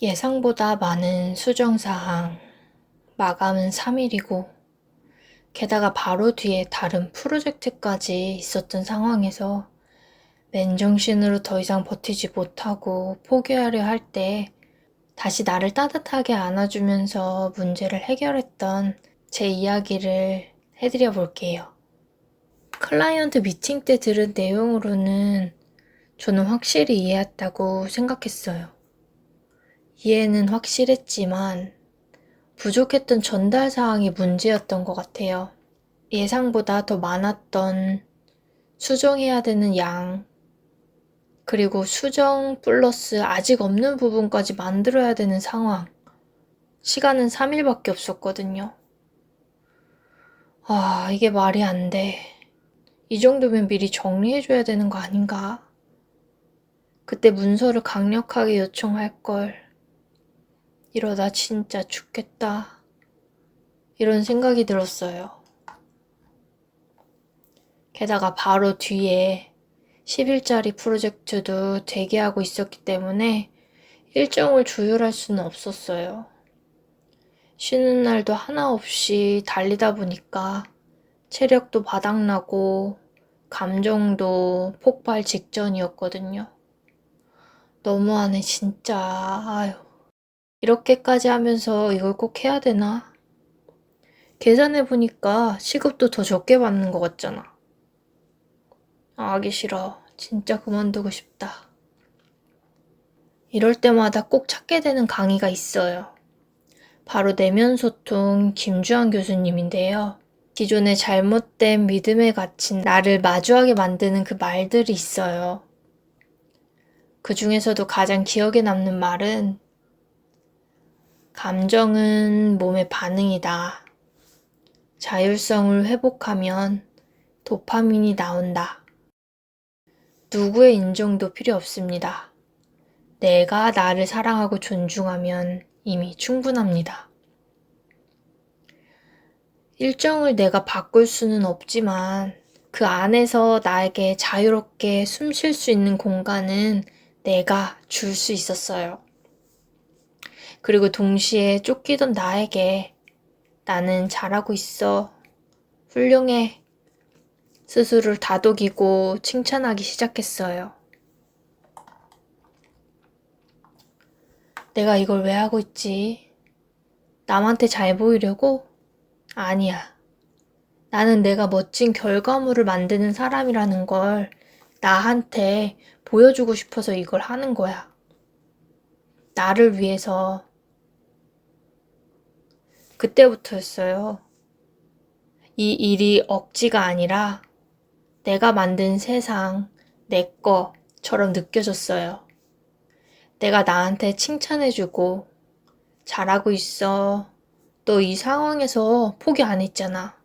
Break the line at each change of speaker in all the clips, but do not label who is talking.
예상보다 많은 수정사항, 마감은 3일이고, 게다가 바로 뒤에 다른 프로젝트까지 있었던 상황에서 맨정신으로 더 이상 버티지 못하고 포기하려 할 때 다시 나를 따뜻하게 안아주면서 문제를 해결했던 제 이야기를 해드려 볼게요. 클라이언트 미팅 때 들은 내용으로는 저는 확실히 이해했다고 생각했어요. 이해는 확실했지만 부족했던 전달 사항이 문제였던 것 같아요. 예상보다 더 많았던 수정해야 되는 양, 그리고 수정 플러스 아직 없는 부분까지 만들어야 되는 상황. 시간은 3일밖에 없었거든요. 아, 이게 말이 안 돼. 이 정도면 미리 정리해줘야 되는 거 아닌가? 그때 문서를 강력하게 요청할 걸. 이러다 진짜 죽겠다. 이런 생각이 들었어요. 게다가 바로 뒤에 10일짜리 프로젝트도 대기하고 있었기 때문에 일정을 조율할 수는 없었어요. 쉬는 날도 하나 없이 달리다 보니까 체력도 바닥나고 감정도 폭발 직전이었거든요. 너무하네, 진짜. 아유. 이렇게까지 하면서 이걸 꼭 해야 되나? 계산해보니까 시급도 더 적게 받는 것 같잖아. 아, 하기 싫어. 진짜 그만두고 싶다. 이럴 때마다 꼭 찾게 되는 강의가 있어요. 바로 내면소통 김주환 교수님인데요. 기존의 잘못된 믿음에 갇힌 나를 마주하게 만드는 그 말들이 있어요. 그 중에서도 가장 기억에 남는 말은 감정은 몸의 반응이다. 자율성을 회복하면 도파민이 나온다. 누구의 인정도 필요 없습니다. 내가 나를 사랑하고 존중하면 이미 충분합니다. 일정을 내가 바꿀 수는 없지만 그 안에서 나에게 자유롭게 숨 쉴 수 있는 공간은 내가 줄 수 있었어요. 그리고 동시에 쫓기던 나에게 나는 잘하고 있어. 훌륭해. 스스로를 다독이고 칭찬하기 시작했어요. 내가 이걸 왜 하고 있지? 남한테 잘 보이려고? 아니야. 나는 내가 멋진 결과물을 만드는 사람이라는 걸 나한테 보여주고 싶어서 이걸 하는 거야. 나를 위해서. 그때부터였어요. 이 일이 억지가 아니라 내가 만든 세상, 내 거처럼 느껴졌어요. 내가 나한테 칭찬해주고, 잘하고 있어. 너 이 상황에서 포기 안 했잖아.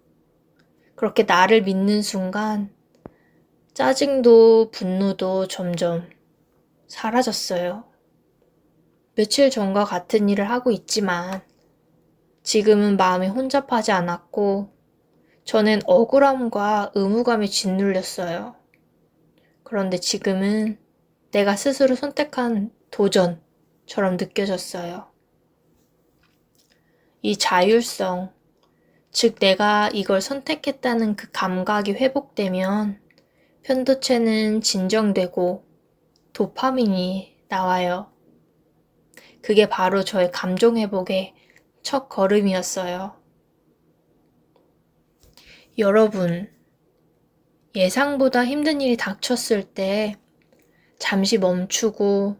그렇게 나를 믿는 순간, 짜증도 분노도 점점 사라졌어요. 며칠 전과 같은 일을 하고 있지만, 지금은 마음이 혼잡하지 않았고, 저는 억울함과 의무감에 짓눌렸어요. 그런데 지금은 내가 스스로 선택한 도전처럼 느껴졌어요. 이 자율성, 즉 내가 이걸 선택했다는 그 감각이 회복되면 편도체는 진정되고 도파민이 나와요. 그게 바로 저의 감정 회복의 첫 걸음이었어요. 여러분, 예상보다 힘든 일이 닥쳤을 때 잠시 멈추고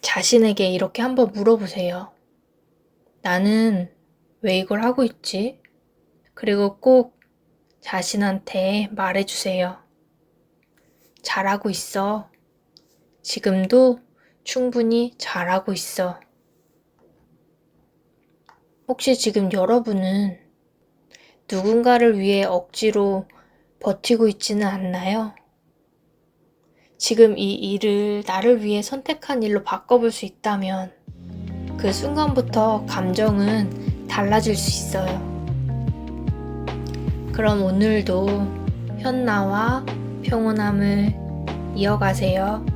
자신에게 이렇게 한번 물어보세요. 나는 왜 이걸 하고 있지? 그리고 꼭 자신한테 말해주세요. 잘하고 있어. 지금도 충분히 잘하고 있어. 혹시 지금 여러분은 누군가를 위해 억지로 버티고 있지는 않나요? 지금 이 일을 나를 위해 선택한 일로 바꿔볼 수 있다면 그 순간부터 감정은 달라질 수 있어요. 그럼 오늘도 현나와 평온함을 이어가세요.